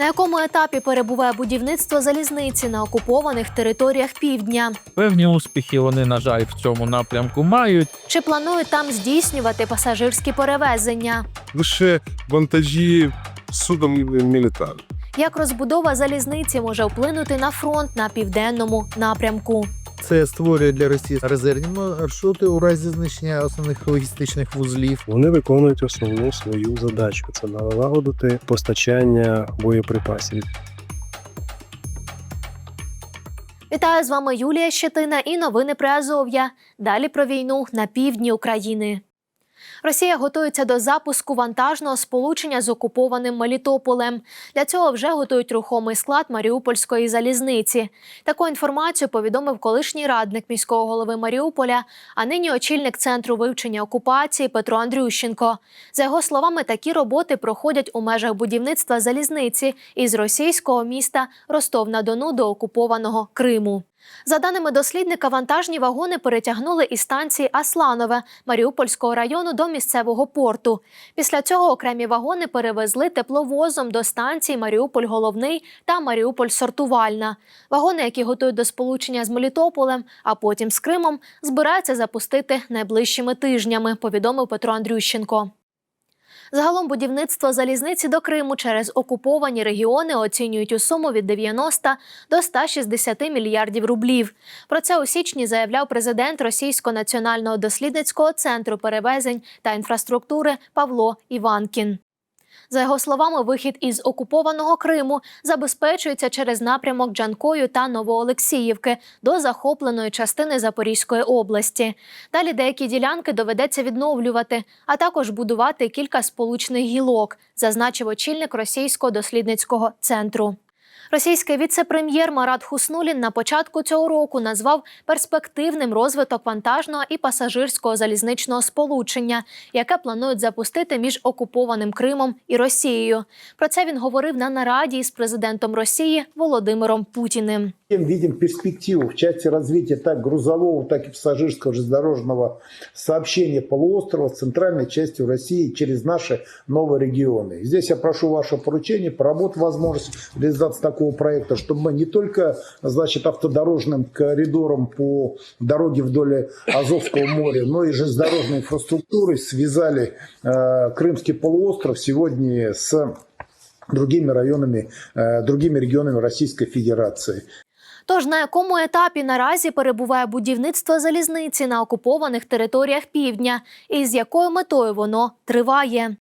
На якому етапі перебуває будівництво залізниці на окупованих територіях півдня? Певні успіхи вони, на жаль, в цьому напрямку мають. Чи планують там здійснювати пасажирські перевезення? лише вантажі судом мілітар. Як розбудова залізниці може вплинути на фронт на південному напрямку? Це створює для Росії резервні маршрути у разі знищення основних логістичних вузлів. Вони виконують основну свою задачу це налагодити постачання боєприпасів. Вітаю з вами Юлія Щетина і новини при Азов'я. Далі про війну на півдні України. Росія готується до запуску вантажного сполучення з окупованим Мелітополем. Для цього вже готують рухомий склад Маріупольської залізниці. Таку інформацію повідомив колишній радник міського голови Маріуполя, а нині очільник центру вивчення окупації Петро Андрющенко. За його словами, такі роботи проходять у межах будівництва залізниці із російського міста Ростов-на-Дону до окупованого Криму. За даними дослідника, вантажні вагони перетягнули із станції Асланове Маріупольського району до місцевого порту. Після цього окремі вагони перевезли тепловозом до станцій Маріуполь Головний та Маріуполь Сортувальна. Вагони, які готують до сполучення з Мелітополем, а потім з Кримом, збираються запустити найближчими тижнями, повідомив Петро Андрющенко. Загалом будівництво залізниці до Криму через окуповані регіони оцінюють у суму від 90 до 160 мільярдів рублів. Про це у січні заявляв президент Російського національного дослідницького центру перевезень та інфраструктури Павло Іванкін. За його словами, вихід із окупованого Криму забезпечується через напрямок Джанкою та Новоолексіївки до захопленої частини Запорізької області. Далі деякі ділянки доведеться відновлювати, а також будувати кілька сполучних гілок, зазначив очільник російського дослідницького центру. Російський віце-прем'єр Марат Хуснулін на початку цього року назвав перспективним розвиток вантажного і пасажирського залізничного сполучення, яке планують запустити між окупованим Кримом і Росією. Про це він говорив на нараді із президентом Росії Володимиром Путіним. Видим перспективу в части развития так грузового, так и пассажирского железнодорожного сообщения полуострова с центральной частью России через наши новые регионы. Здесь я прошу ваше поручение, поработать возможность реализации такого проекта, чтобы мы не только значит, автодорожным коридором по дороге вдоль Азовского моря, но и железнодорожной инфраструктурой связали э, Крымский полуостров сегодня с другими районами, э, другими регионами Российской Федерации. Тож на якому етапі наразі перебуває будівництво залізниці на окупованих територіях півдня, і з якою метою воно триває?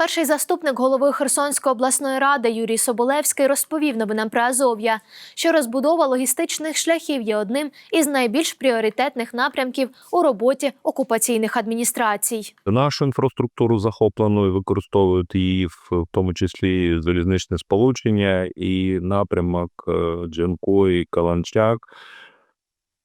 Перший заступник голови Херсонської обласної ради Юрій Соболевський розповів новинам про Азов'я, що розбудова логістичних шляхів є одним із найбільш пріоритетних напрямків у роботі окупаційних адміністрацій. Нашу інфраструктуру захоплено і використовують її, в тому числі залізничне сполучення і напрямок е, Джанко і Каланчак.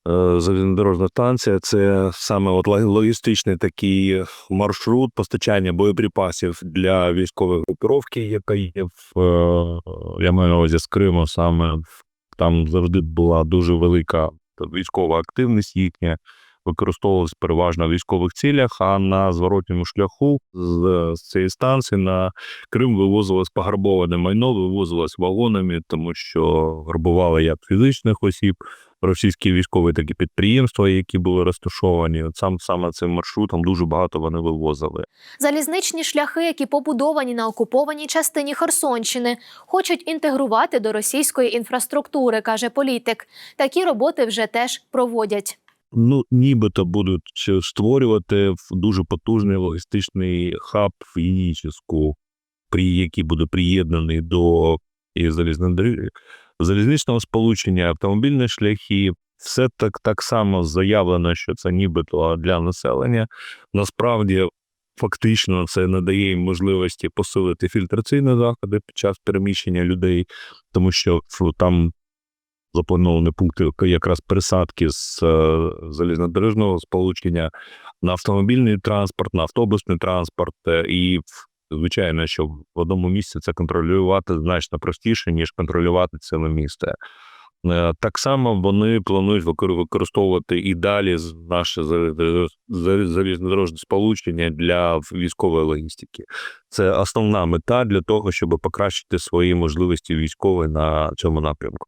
Е, Залізнодорожна станція це саме от логістичний такий маршрут постачання боєприпасів для військової групіровки, яка є в е, я маю на увазі з Криму. Саме там завжди була дуже велика військова активність їхня використовувалась переважно в військових цілях, а на зворотньому шляху з, з цієї станції на Крим вивозилось пограбоване майно, вивозилось вагонами, тому що грабували як фізичних осіб, російські військові, так і підприємства, які були розташовані. От сам саме цим маршрутом дуже багато вони вивозили. Залізничні шляхи, які побудовані на окупованій частині Херсонщини, хочуть інтегрувати до російської інфраструктури, каже політик. Такі роботи вже теж проводять. Ну, нібито будуть створювати дуже потужний логістичний хаб в Єніческу, який буде приєднаний до залізничного сполучення, автомобільні шляхи. Все так, так само заявлено, що це нібито для населення. Насправді, фактично, це надає їм можливості посилити фільтраційні заходи під час переміщення людей, тому що там заплановані пункти якраз пересадки з е, залізнодорожного сполучення на автомобільний транспорт, на автобусний транспорт. е, І звичайно, що в одному місці це контролювати значно простіше, ніж контролювати ціле місто. Е, Так само вони планують використовувати і далі наше заліз- заліз- залізнодорожне сполучення для військової логістики. Це основна мета для того, щоб покращити свої можливості військової на цьому напрямку.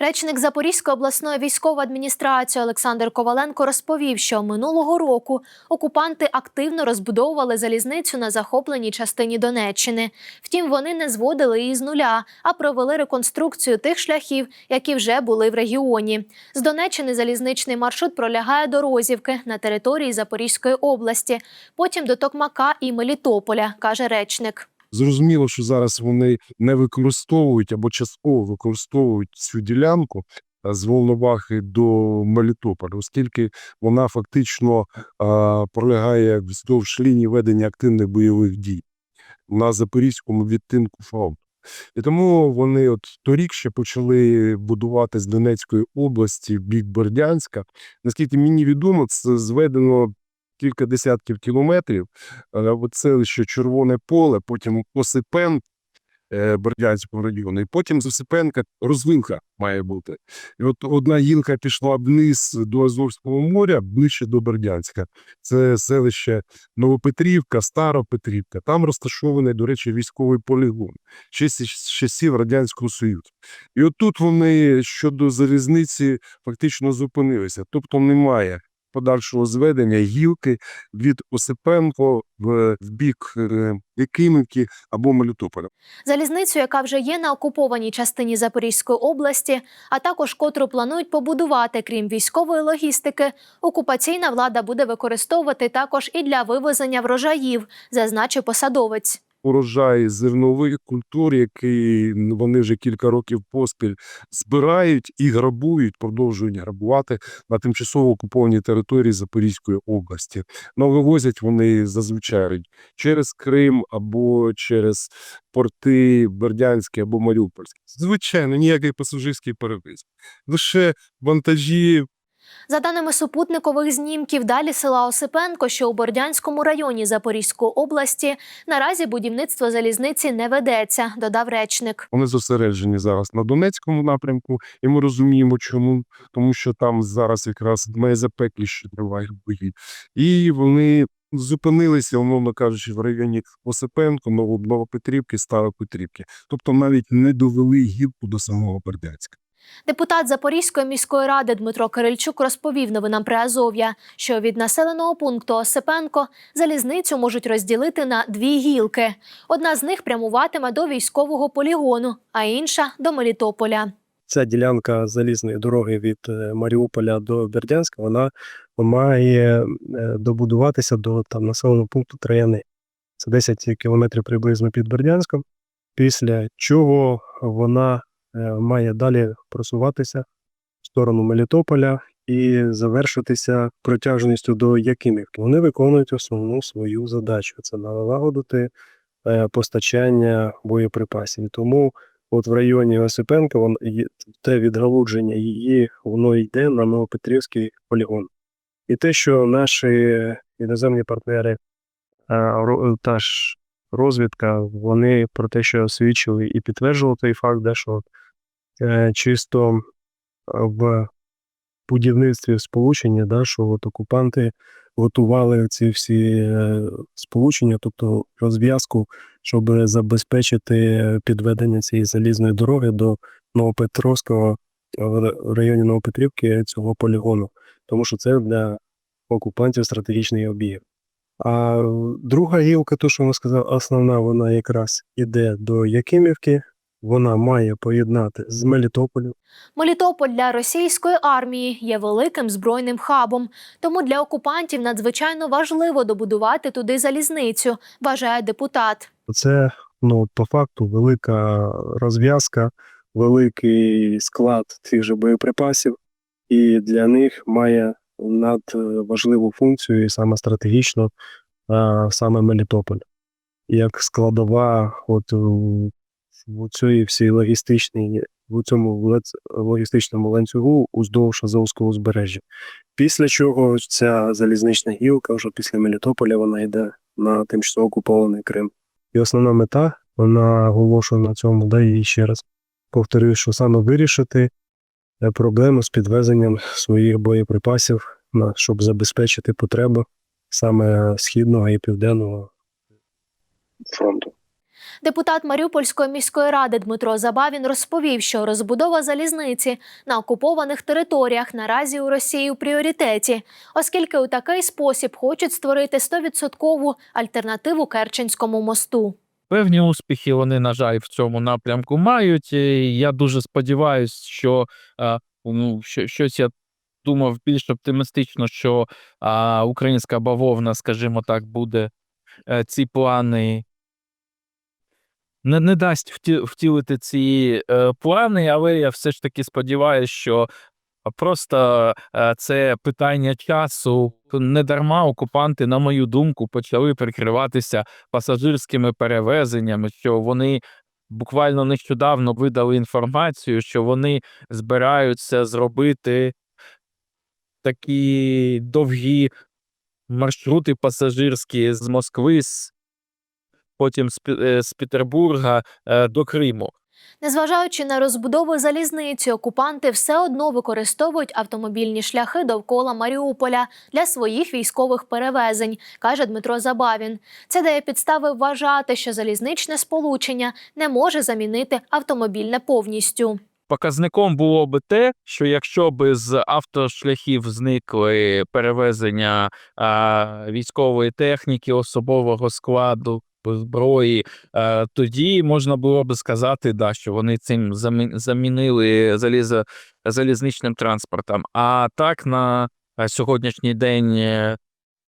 Речник Запорізької обласної військової адміністрації Олександр Коваленко розповів, що минулого року окупанти активно розбудовували залізницю на захопленій частині Донеччини. Втім, вони не зводили її з нуля, а провели реконструкцію тих шляхів, які вже були в регіоні. З Донеччини залізничний маршрут пролягає до Розівки на території Запорізької області, потім до Токмака і Мелітополя, каже речник. Зрозуміло, що зараз вони не використовують або частково використовують цю ділянку з Волновахи до Мелітополя, оскільки вона фактично пролягає вздовж лінії ведення активних бойових дій на запорізькому відтинку фронту. І тому вони от торік ще почали будувати з Донецької області бік Бердянська. Наскільки мені відомо, це зведено кілька десятків кілометрів. Е, От селище Червоне поле, потім Осипен е, Бердянського району, і потім з Осипенка розвилка має бути. І от одна гілка пішла вниз до Азовського моря, ближче до Бердянська. Це селище Новопетрівка, Старопетрівка. Там розташований, до речі, військовий полігон ще з часів Радянського Союзу. І отут вони щодо залізниці фактично зупинилися. Тобто немає подальшого зведення гілки від Осипенко в, в бік е, Якимівки або Мелітополя. Залізницю, яка вже є на окупованій частині Запорізької області, а також котру планують побудувати, крім військової логістики, окупаційна влада буде використовувати також і для вивезення врожаїв, зазначив посадовець. Урожай зернових культур, який вони вже кілька років поспіль збирають і грабують, продовжують грабувати на тимчасово окупованій території Запорізької області. Ну, вивозять вони зазвичай через Крим або через порти Бердянські або Маріупольські. Звичайно, ніякий пасажирський перевіз. Лише вантажі За даними супутникових знімків, далі села Осипенко, що у Бордянському районі Запорізької області, наразі будівництво залізниці не ведеться, додав речник. Вони зосереджені зараз на Донецькому напрямку, і ми розуміємо, чому тому, що там зараз якраз найзапекліші тривають бої, і вони зупинилися, умовно кажучи, в районі Осипенко, Новопетрівки, Старопетрівки. Тобто навіть не довели гілку до самого Бердянська. Депутат Запорізької міської ради Дмитро Кирильчук розповів новинам Приазов'я, що від населеного пункту Осипенко залізницю можуть розділити на дві гілки. Одна з них прямуватиме до військового полігону, а інша до Мелітополя. Ця ділянка залізної дороги від е, Маріуполя до Бердянська, вона має е, добудуватися до там населеного пункту Трояни. Це 10 кілометрів приблизно під Бердянськом, після чого вона має далі просуватися в сторону Мелітополя і завершитися протяжністю до Якимівки. Вони виконують основну свою задачу це налагодити е, постачання боєприпасів. Тому от в районі Осипенка вон, те відгалудження її, воно йде на Новопетрівський полігон. І те, що наші іноземні партнери, та ж розвідка, вони про те, що освічили і підтверджували той факт, де, що е, чисто е, в будівництві сполучення, да, що от окупанти готували ці всі е, сполучення, тобто розв'язку, щоб забезпечити підведення цієї залізної дороги до Новопетровського е, в районі Новопетрівки цього полігону, тому що це для окупантів стратегічний об'єкт. А друга гілка, то, що вона сказала, основна, вона якраз іде до Якимівки, вона має поєднати з Мелітополем. Мелітополь для російської армії є великим збройним хабом, тому для окупантів надзвичайно важливо добудувати туди залізницю, вважає депутат. Це ну, по факту велика розв'язка, великий склад тих же боєприпасів, і для них має надважливу функцію, і саме стратегічно, саме Мелітополь. Як складова от, в цій всій логістичній, в цьому логістичному ланцюгу уздовж Азовського узбережжя. Після чого ця залізнична гілка, вже після Мелітополя, вона йде на тимчасово окупований Крим. І основна мета, вона оголошена на цьому, да, і ще раз повторюю, що саме вирішити е, проблему з підвезенням своїх боєприпасів, на, щоб забезпечити потреби саме східного і південного фронту. Депутат Маріупольської міської ради Дмитро Забавін розповів, що розбудова залізниці на окупованих територіях наразі у Росії у пріоритеті, оскільки у такий спосіб хочуть створити 100% альтернативу Керченському мосту. Певні успіхи вони, на жаль, в цьому напрямку мають. І я дуже сподіваюся, що ну, щось я думав більш оптимістично, що а, українська бавовна, скажімо так, буде е, ці плани. Не, не дасть вті, втілити ці е, плани, але я все ж таки сподіваюся, що просто е, це питання часу. Не дарма окупанти, на мою думку, почали прикриватися пасажирськими перевезеннями, що вони буквально нещодавно видали інформацію, що вони збираються зробити такі довгі маршрути пасажирські з Москви, з, потім з, е, Петербурга е, до Криму. Незважаючи на розбудову залізниці, окупанти все одно використовують автомобільні шляхи довкола Маріуполя для своїх військових перевезень, каже Дмитро Забавін. Це дає підстави вважати, що залізничне сполучення не може замінити автомобільне повністю. Показником було би те, що якщо би з автошляхів зникли перевезення а, військової техніки, особового складу, зброї, а, тоді можна було би сказати, да, що вони цим замінили залізо, залізничним транспортом. А так на сьогоднішній день е,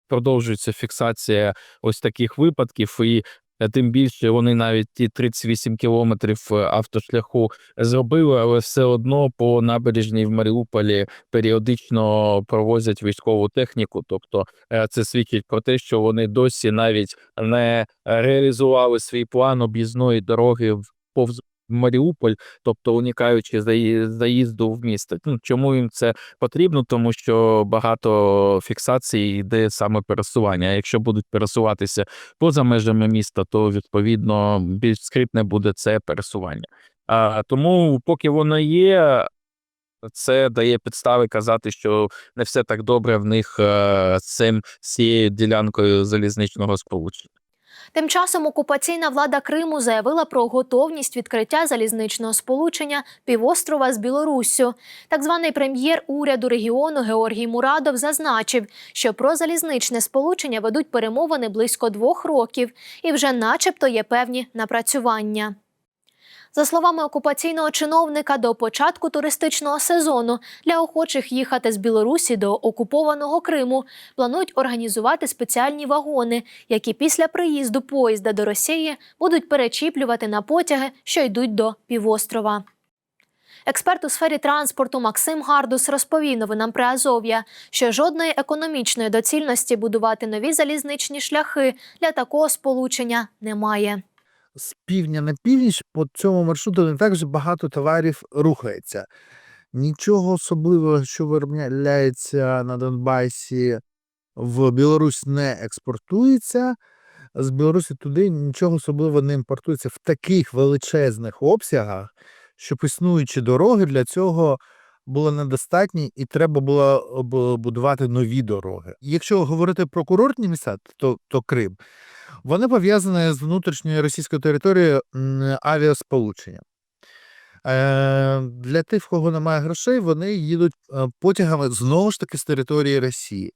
продовжується фіксація ось таких випадків, і е, тим більше вони навіть ті 38 кілометрів е, автошляху зробили, але все одно по набережній в Маріуполі періодично провозять військову техніку. Тобто е, це свідчить про те, що вони досі навіть не реалізували свій план об'їзної дороги в повз Маріуполь, тобто уникаючи заї- заїзду в місто. Ну, чому їм це потрібно? Тому що багато фіксацій йде саме пересування. А якщо будуть пересуватися поза межами міста, то відповідно більш скритне буде це пересування. А, тому, поки воно є, це дає підстави казати, що не все так добре в них е, з цим з цією ділянкою залізничного сполучення. Тим часом окупаційна влада Криму заявила про готовність відкриття залізничного сполучення півострова з Білоруссю. Так званий прем'єр уряду регіону Георгій Мурадов зазначив, що про залізничне сполучення ведуть перемовини близько двох років, і вже, начебто, є певні напрацювання. За словами окупаційного чиновника, до початку туристичного сезону для охочих їхати з Білорусі до окупованого Криму планують організувати спеціальні вагони, які після приїзду поїзда до Росії будуть перечіплювати на потяги, що йдуть до півострова. Експерт у сфері транспорту Максим Гардус розповів новинам при Азов'я, що жодної економічної доцільності будувати нові залізничні шляхи для такого сполучення немає. З півдня на північ по цьому маршруту не так же багато товарів рухається. Нічого особливого, що виробляється на Донбасі, в Білорусь не експортується. З Білорусі туди нічого особливого не імпортується в таких величезних обсягах, щоб існуючі дороги для цього були недостатні, і треба було будувати нові дороги. Якщо говорити про курортні міста, то, то Крим, вони пов'язані з внутрішньою російською територією авіасполученням. Е, для тих, в кого немає грошей, вони їдуть е, потягами знову ж таки з території Росії.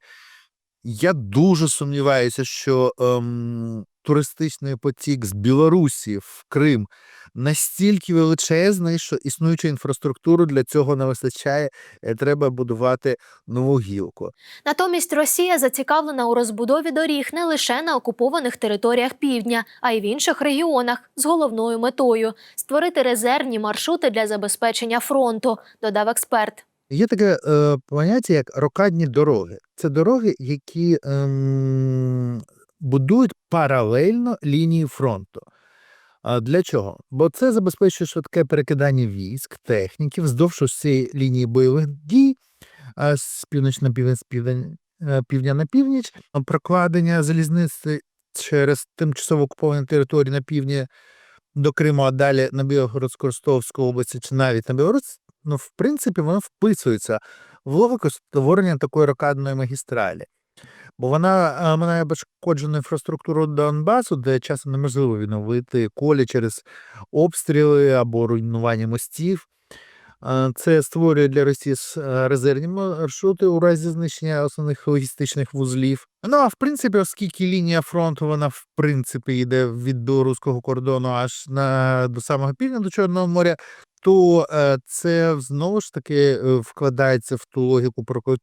Я дуже сумніваюся, що ем, туристичний потік з Білорусі в Крим настільки величезний, що існуючу інфраструктуру для цього не вистачає, треба будувати нову гілку. Натомість Росія зацікавлена у розбудові доріг не лише на окупованих територіях півдня, а й в інших регіонах з головною метою створити резервні маршрути для забезпечення фронту, додав експерт. Є таке е, поняття, як рокадні дороги. Це дороги, які ем, будують паралельно лінії фронту. Для чого? Бо це забезпечує швидке перекидання військ, техніки вздовж усієї лінії бойових дій з півночі на південь, з е, півдня на північ, прокладення залізниці через тимчасово окуповані території на півдні до Криму, а далі на Білгородсько-Ростовську області чи навіть на Білорусь, ну, в принципі, воно вписується в логіку створення такої рокадної магістралі. Бо вона е, минає пошкоджену інфраструктуру Донбасу, де часто неможливо відновити колі через обстріли або руйнування мостів. Е, Це створює для Росії е, резервні маршрути у разі знищення основних логістичних вузлів. Ну а в принципі, оскільки лінія фронту вона в принципі йде від білоруського кордону аж на до самого півдня до Чорного моря, то е, це знову ж таки е, вкладається в ту логіку, про яку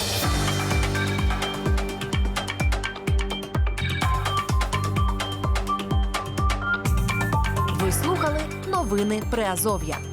Новини Приазов'я.